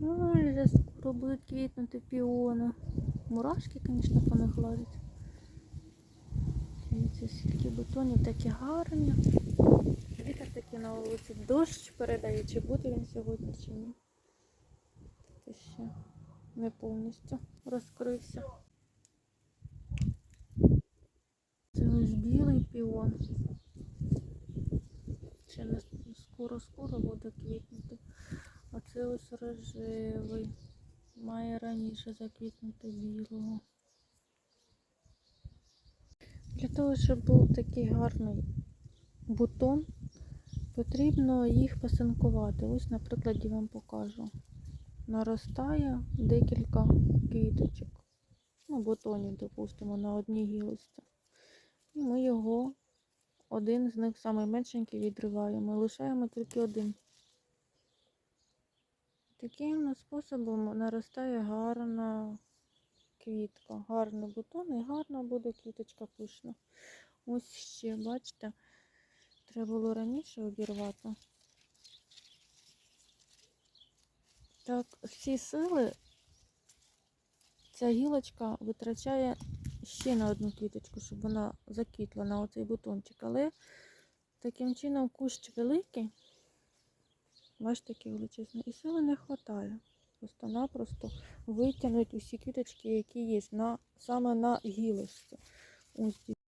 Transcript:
Ну, вже скоро будуть квітнути піони. Мурашки, звісно, по них лазять. Дивіться, скільки бутонів такі гарні. Вітер такий на вулиці. Дощ передає, чи буде він сьогодні, чи ні. Це ще не повністю розкрився. Це ось білий піон. Ще не скоро-скоро буде квітнути. А ось рожевий. Має раніше заквітнути білого. Для того, щоб був такий гарний бутон, потрібно їх пасинкувати. Ось, на прикладі вам покажу. Наростає декілька квіточок. Ну, бутонів, допустимо, на одній гілочці. І ми його, один з них найменшенький, відриваємо. Лишаємо тільки один. Таким способом наростає гарна квітка, гарний бутон і гарна буде квіточка пишна. Ось ще, бачите, треба було раніше обірвати. Так, всі сили ця гілочка витрачає ще на одну квіточку, щоб вона заквітла на оцей бутончик. Але таким чином кущ великий, бачите, такий величезний, і сили не вистачає. Просто-напросто витягнуть усі квіточки, які є, на, саме на гілочці.